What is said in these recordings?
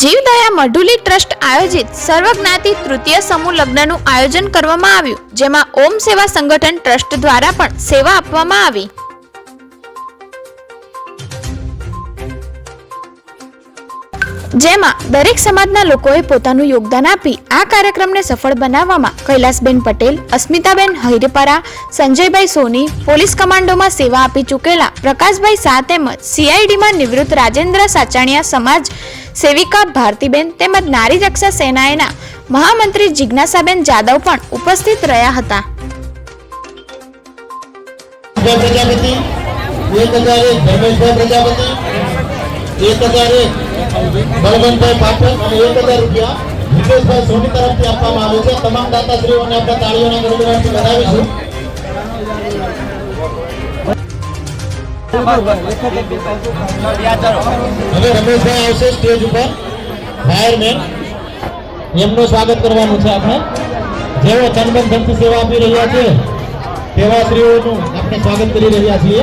જીવદયા મઢુલી ટ્રસ્ટ આયોજિત સર્વજ્ઞાતિ તૃતીય સમૂહ લગ્નનું આયોજન કરવામાં આવ્યું, જેમાં ઓમ સેવા સંગઠન ટ્રસ્ટ દ્વારા પણ સેવા આપવામાં આવી. જેમાં દરેક સમાજના લોકોએ પોતાનું યોગદાન આપી આ કાર્યક્રમને સફળ બનાવવામાં કૈલાસબેન પટેલ, અસ્મિતાબેન હૈરેપરા, સંજયભાઈ સોની, પોલીસ કમાન્ડોમાં સેવા આપી ચૂકેલા પ્રકાશભાઈ શાહ તેમજ સીઆઈડીમાં નિવૃત્ત રાજેન્દ્ર સાચાણિયા સમાજ સેવિકા ભારતીબેન તેમજ નારી રક્ષા સેનાએના મહામંત્રી જિજ્ઞાસાબેન જાદવ પણ ઉપસ્થિત રહ્યા હતા. પ્રજાપતિ. ધર્મેશભાઈ પ્રજાપતિ. એક હજાર એક. બળવંતભાઈ પાઠક અને એક હજાર રૂપિયા હિતેશભાઈ સોની તરફથી આપવામાં આવે છે. તમામ દાતાશ્રીઓને આપણે તાળીઓના ગણગણાટથી વધાવીશું. હવે રમેશભાઈ આવશે સ્ટેજ ઉપર. ફાયરમેન એમનું સ્વાગત કરવાનું છે આપણે. જેઓ તનબન ધનથી સેવા આપી રહ્યા છે તેવા શ્રીઓનું આપણે સ્વાગત કરી રહ્યા છીએ.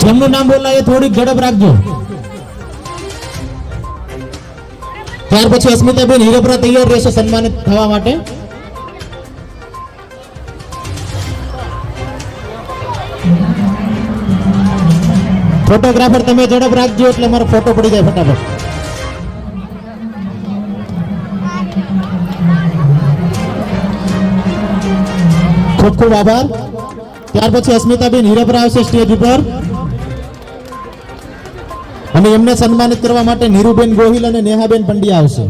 જેમનું નામ બોલાય એ થોડીક ઝડપ રાખજો ત્યાર પછી અસ્મિતાબેન હીરપરા તૈયાર રહેશે સન્માનિત થવા માટે ફોટોગ્રાફર તમે ઝડપ રાખજો એટલે મારો ફોટો પડી જાય ફટાફટ ખૂબ ખૂબ આભાર. ત્યાર પછી અસ્મિતાબેન હીરપરા આવશે સ્ટેજ ઉપર. અને એમને સન્માનિત કરવા માટે નીરુબેન ગોહિલ અને નેહાબેન પંડ્યા આવશે.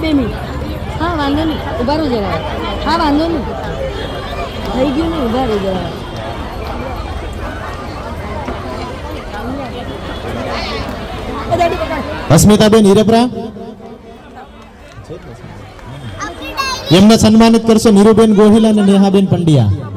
બે મિનિટ. હા, વાંધો નહીં. ઊભા રહો હા, વાંધો નહીં. થઈ ગયું નહીં ઊભા અસ્મિતાબેન હીરપરા? એમને સન્માનિત કરશો નીરુબેન ગોહિલ અને નેહાબેન પંડ્યા.